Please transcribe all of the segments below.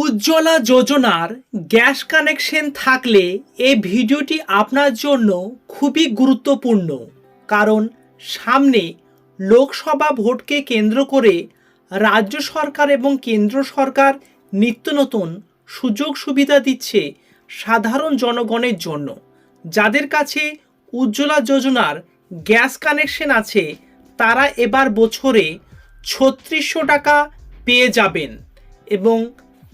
উজ্জ্বলা যোজনার gas connection থাকলে এই ভিডিওটি আপনার জন্য খুবই গুরুত্বপূর্ণ। কারণ সামনে লোকসভা ভোটকে কেন্দ্র করে রাজ্য সরকার এবং কেন্দ্র সরকার নিত্য নতুন সুযোগ সুবিধা দিচ্ছে সাধারণ জনগণের জন্য। যাদের কাছে উজ্জ্বলা যোজনার গ্যাস কানেকশন আছে, তারা এবার বছরে ছত্রিশশো টাকা পেয়ে যাবেন এবং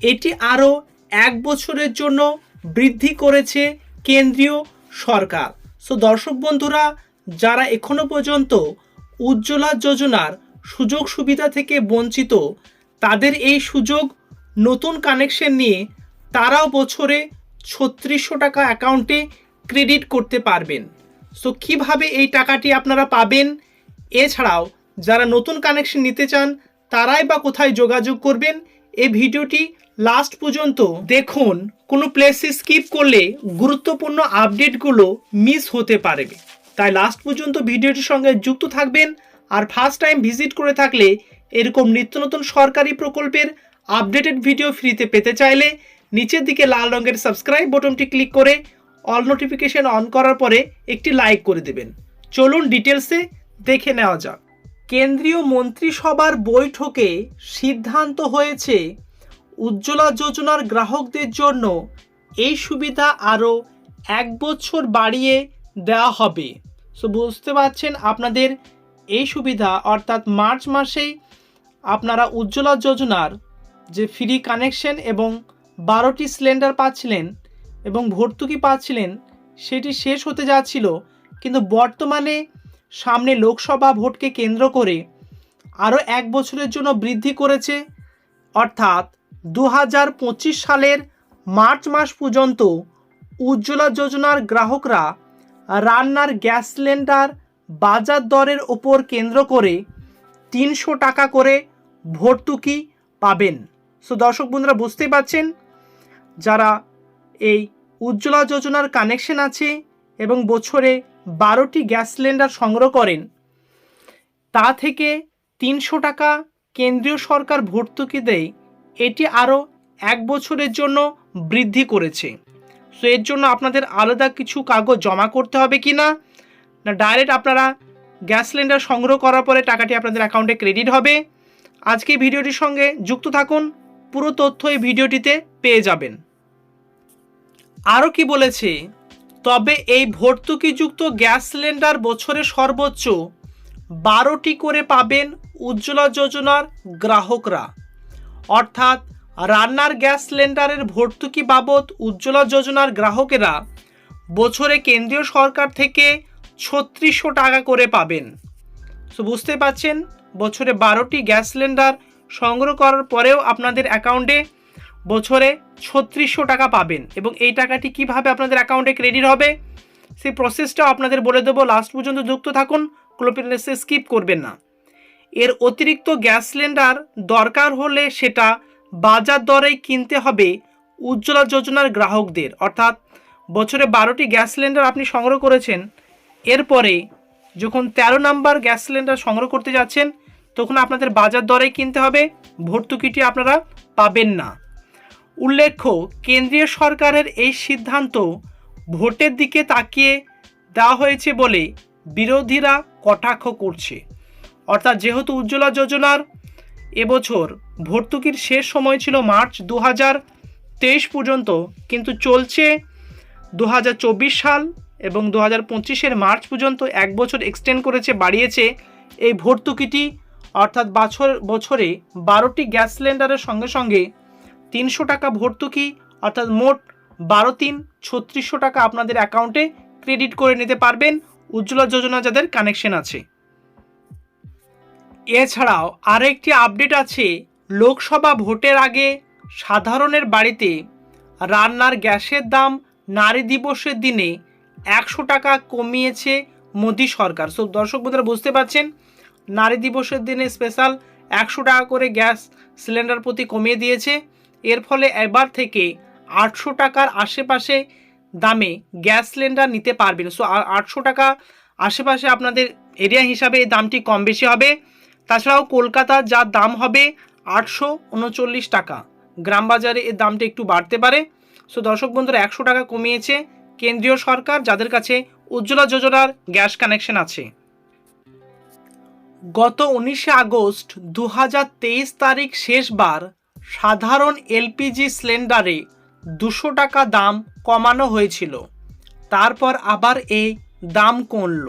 এটি আরও এক বছরের জন্য বৃদ্ধি করেছে কেন্দ্রীয় সরকার। সো দর্শক বন্ধুরা, যারা এখনও পর্যন্ত উজ্জ্বলা যোজনার সুযোগ সুবিধা থেকে বঞ্চিত, তাদের এই সুযোগ নতুন কানেকশন নিয়ে তারাও বছরে ছত্রিশশো টাকা অ্যাকাউন্টে ক্রেডিট করতে পারবেন। সো কীভাবে এই টাকাটি আপনারা পাবেন? এছাড়াও যারা নতুন কানেকশন নিতে চান, তারাই বা কোথায় যোগাযোগ করবেন? এই ভিডিওটি লাস্ট পর্যন্ত দেখুন। কোনো প্লেসে স্কিপ করলে গুরুত্বপূর্ণ আপডেটগুলো মিস হতে পারবে তাই লাস্ট পর্যন্ত ভিডিওটির সঙ্গে যুক্ত থাকবেন আর ফার্স্ট টাইম ভিজিট করে থাকলে এরকম নিত্য নতুন সরকারি প্রকল্পের আপডেটেড ভিডিও ফ্রিতে পেতে চাইলে নিচের দিকে লাল রঙের সাবস্ক্রাইব বটনটি ক্লিক করে অল নোটিফিকেশন অন করার পরে একটি লাইক করে দেবেন। চলুন ডিটেলসে দেখে নেওয়া যাক। কেন্দ্রীয় মন্ত্রিসভার বৈঠকে সিদ্ধান্ত হয়েছে, উজ্জ্বলা যোজনার গ্রাহকদের জন্য এই সুবিধা আরও এক বছর বাড়িয়ে দেওয়া হবে। সো বুঝতে পারছেন আপনাদের এই সুবিধা, অর্থাৎ মার্চ মাসেই আপনারা উজ্জ্বলা যোজনার যে ফ্রি কানেকশন এবং বারোটি সিলিন্ডার পাচ্ছিলেন এবং ভর্তুকি পাচ্ছিলেন, সেটি শেষ হতে যাচ্ছিল। কিন্তু বর্তমানে সামনে লোকসভা ভোটকে কেন্দ্র করে আরও এক বছরের জন্য বৃদ্ধি করেছে। অর্থাৎ দু হাজার পঁচিশ সালের মার্চ মাস পর্যন্ত উজ্জ্বলা যোজনার গ্রাহকরা রান্নার গ্যাস সিলিন্ডার বাজার দরের ওপর কেন্দ্র করে তিনশো টাকা করে ভর্তুকি পাবেন। সো দর্শক বন্ধুরা, বুঝতেই পারছেন? যারা এই উজ্জ্বলা যোজনার কানেকশন আছে এবং বছরে বারোটি গ্যাস সিলিন্ডার সংগ্রহ করেন। তা থেকে তিনশো টাকা কেন্দ্রীয় সরকার ভর্তুকি দেয়। এটি আরও এক বছরের জন্য বৃদ্ধি করেছে। সো এর জন্য আপনাদের আলাদা কিছু কাগজ জমা করতে হবে কি না? না ডাইরেক্ট আপনারা গ্যাস সিলিন্ডার সংগ্রহ করার পরে টাকাটি আপনাদের অ্যাকাউন্টে ক্রেডিট হবে। আজকে ভিডিওটির সঙ্গে যুক্ত থাকুন, পুরো তথ্য এই ভিডিওটিতে পেয়ে যাবেন। আরও কি বলেছে? তবে এই ভর্তুকিযুক্ত গ্যাস সিলিন্ডার বছরে সর্বোচ্চ বারোটি করে পাবেন উজ্জ্বলা যোজনার গ্রাহকরা। অর্থাৎ রান্নার গ্যাস সিলিন্ডারের ভর্তুকি বাবদ উজ্জ্বলা যোজনার গ্রাহকেরা বছরে কেন্দ্রীয় সরকার থেকে ছত্রিশশো টাকা করে পাবেন। তো বুঝতে পাচ্ছেন, বছরে বারোটি গ্যাস সিলিন্ডার সংগ্রহ করার পরেও আপনাদের অ্যাকাউন্টে বছরে ছত্রিশশো টাকা পাবেন। এবং এই টাকাটি কীভাবে আপনাদের অ্যাকাউন্টে ক্রেডিট হবে, সেই প্রসেসটাও আপনাদের বলে দেবো। লাস্ট পর্যন্ত যুক্ত থাকুন ক্লোপিনেসে স্কিপ করবেন না। এর অতিরিক্ত গ্যাস সিলিন্ডার দরকার হলে সেটা বাজার দরেই কিনতে হবে উজ্জ্বলা যোজনার গ্রাহকদের। অর্থাৎ বছরে বারোটি গ্যাস সিলিন্ডার আপনি সংগ্রহ করেছেন, এরপরে যখন ১৩ নাম্বার গ্যাস সিলিন্ডার সংগ্রহ করতে যাচ্ছেন, তখন আপনাদের বাজার দরেই কিনতে হবে, ভর্তুকিটি আপনারা পাবেন না। উল্লেখ্য, কেন্দ্রীয় সরকারের এই সিদ্ধান্ত ভোটের দিকে তাকিয়ে দেওয়া হয়েছে বলে বিরোধীরা কটাক্ষ করছে। অর্থাৎ যেহেতু উজ্জ্বলা যোজনার এবছর ভর্তুকির শেষ সময় ছিল মার্চ দু তেইশ পর্যন্ত, কিন্তু চলছে দু হাজার চব্বিশ সাল এবং দু হাজার পঁচিশের মার্চ পর্যন্ত এক বছর এক্সটেন্ড করেছে, বাড়িয়েছে এই ভর্তুকিটি। অর্থাৎ বছর, বছরে বারোটি গ্যাস সিলিন্ডারের সঙ্গে সঙ্গে তিনশো টাকা ভর্তুকি, অর্থাৎ মোট বারো তিন, ছত্রিশশো টাকা আপনাদের অ্যাকাউন্টে ক্রেডিট করে নিতে পারবেন উজ্জ্বলা যোজনা যাদের কানেকশন আছে। এছাড়াও আরেকটি আপডেট আছে, লোকসভা ভোটের আগে সাধারণের বাড়িতে রান্নার গ্যাসের দাম নারী দিবসের দিনে একশো টাকা কমিয়েছে মোদী সরকার। সো দর্শক বন্ধুরা, বুঝতে পারছেন? নারী দিবসের দিনে স্পেশাল একশো টাকা করে গ্যাস সিলিন্ডার প্রতি কমিয়ে দিয়েছে। এর ফলে এবার থেকে আটশো টাকার আশেপাশে দামে গ্যাস সিলিন্ডার নিতে পারবেন। সো আটশো টাকা আশেপাশে আপনাদের এরিয়া হিসাবে এই দামটি কম বেশি হবে। তাছাড়াও কলকাতার যা দাম হবে আটশো উনচল্লিশ টাকা। গ্রাম বাজারে এর দামটা একটু বাড়তে পারে। সো দর্শক বন্ধুরা, একশো টাকা কমিয়েছে কেন্দ্রীয় সরকার, যাদের কাছে উজ্জ্বলা যোজনার গ্যাস কানেকশন আছে। গত উনিশে আগস্ট দু হাজার তেইশ তারিখ শেষবার সাধারণ এলপিজি সিলিন্ডারে দুশো টাকা দাম কমানো হয়েছিল। তারপর আবার এই দাম কমল।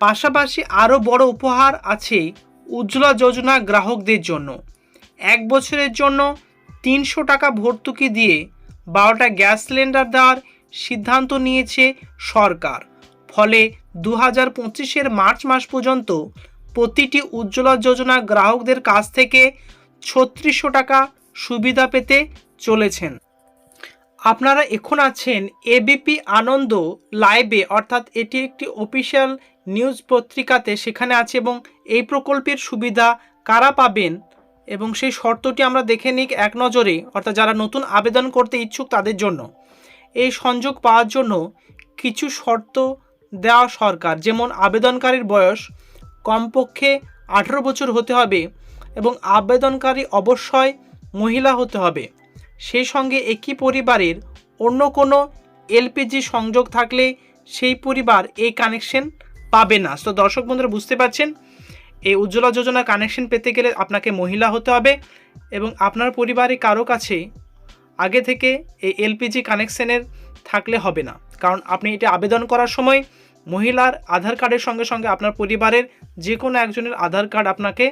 পাশাপাশি আরও বড় উপহার আছে উজ্জ্বলা যোজনা গ্রাহকদের জন্য। এক বছরের জন্য তিনশো টাকা ভর্তুকি দিয়ে বারোটা গ্যাস সিলিন্ডার দেওয়ার সিদ্ধান্ত নিয়েছে সরকার। ফলে দু হাজার পঁচিশের মার্চ মাস পর্যন্ত প্রতিটি উজ্জ্বলা যোজনা গ্রাহকদের কাছ থেকে ছত্রিশশো টাকা সুবিধা পেতে চলেছেন। আপনারা এখন আছেন এবিপি আনন্দ লাইভে, অর্থাৎ এটি একটি অফিসিয়াল নিউজ পত্রিকাতে সেখানে আছে এবং এই প্রকল্পের সুবিধা কারা পাবেন এবং সেই শর্তটি আমরা দেখে নিই এক নজরে, অর্থাৎ যারা নতুন আবেদন করতে ইচ্ছুক তাদের জন্য। এই সংযোগ পাওয়ার জন্য কিছু শর্ত দেওয়া সরকার, যেমন আবেদনকারীর বয়স কমপক্ষে আঠেরো বছর হতে হবে এবং আবেদনকারী অবশ্যই মহিলা হতে হবে। সেই সঙ্গে একই পরিবারের অন্য কোনো এলপিজি সংযোগ থাকলে সেই পরিবার এই কানেকশন পাবে না। তো দর্শক বন্ধুরা, বুঝতে পারছেন? এই উজ্জ্বলা যোজনা কানেকশন পেতে গেলে আপনাকে মহিলা হতে হবে এবং আপনার পরিবারে কারও কাছে আগে থেকে এই এলপিজি কানেকশনের থাকলে হবে না। কারণ আপনি এটা আবেদন করার সময় মহিলার আধার কার্ডের সঙ্গে সঙ্গে আপনার পরিবারের যে কোনো একজনের আধার কার্ড আপনাকে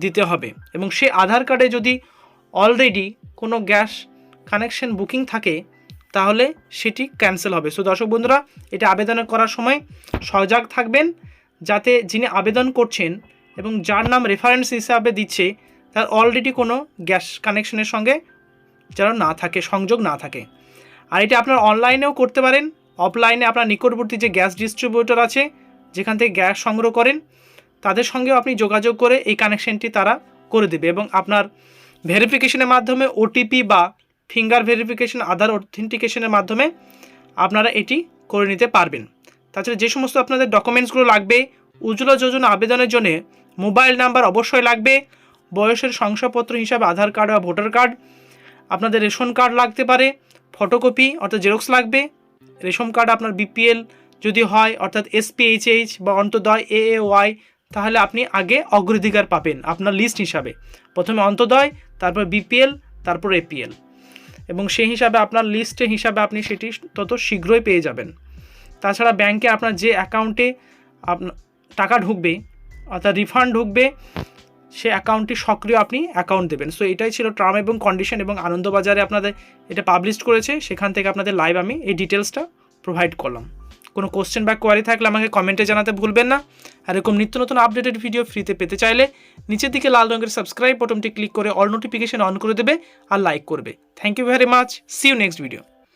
দিতে হবে। এবং সে আধার কার্ডে যদি অলরেডি কোনো গ্যাস কানেকশন বুকিং থাকে, তাহলে সেটি ক্যান্সেল হবে। সো দর্শক বন্ধুরা, এটা আবেদন করার সময় সজাগ থাকবেন, যাতে যিনি আবেদন করছেন এবং যার নাম রেফারেন্স হিসাবে দিচ্ছে, তার অলরেডি কোনো গ্যাস কানেকশনের সঙ্গে যেন না থাকে, সংযোগ না থাকে। আর এটা আপনার অনলাইনেও করতে পারেন। অফলাইনে আপনার নিকটবর্তী যে গ্যাস ডিস্ট্রিবিউটর আছে, যেখান থেকে গ্যাস সংগ্রহ করেন তাদের সঙ্গেও আপনি যোগাযোগ করে এই কানেকশনটি তারা করে দেবে এবং আপনার ভেরিফিকেশনের মাধ্যমে ওটিপি বা ফিঙ্গার ভেরিফিকেশন আধার অথেন্টিকেশনের মাধ্যমে আপনারা এটি করে নিতে পারবেন। তাছাড়া যে সমস্ত আপনাদের ডকুমেন্টসগুলো লাগবে, উজ্জ্বলা যোজনা আবেদনের জন্য মোবাইল নাম্বার অবশ্যই লাগবে, বয়সের শংসাপত্র হিসাবে আধার কার্ড বা ভোটার কার্ড আপনাদের রেশন কার্ড লাগতে পারে ফটোকপি অর্থাৎ জেরক্স লাগবে, রেশন কার্ড আপনার বিপিএল যদি হয় অর্থাৎ এসপিএইচএইচ বা অন্তদয় এ ওয়াই তাহলে আপনি আগে অগ্রাধিকার পাবেন আপনার লিস্ট হিসাবে। প্রথমে অন্তদয়, তারপর বিপিএল তারপর এপিএল এবং সেই হিসাবে আপনার লিস্টে হিসাবে আপনি সেটি তত শীঘ্রই পেয়ে যাবেন। তাছাড়া ব্যাংকে আপনার যে অ্যাকাউন্টে আপনার টাকা ঢুকবে, অর্থাৎ রিফান্ড ঢুকবে, সে অ্যাকাউন্টটি সক্রিয় আপনি অ্যাকাউন্ট দেবেন। সো এটাই ছিল টার্ম এবং কন্ডিশন এবং আনন্দবাজারে আপনাদের এটা পাবলিশ করেছে। সেখান থেকে আপনাদের লাইভ আমি এই ডিটেলসটা প্রোভাইড করলাম। কোনো কোশ্চেন বা কোয়ারি থাকলে আমাকে কমেন্টে জানাতে ভুলবেন না। আর এরকম নিত্য নতুন আপডেটেড ভিডিও ফ্রিতে পেতে চাইলে নিচের দিকে লাল রঙের সাবস্ক্রাইব বটনটি ক্লিক করে অল নোটিফিকেশন অন করে দেবে আর লাইক করবে। Thank you very much see you next video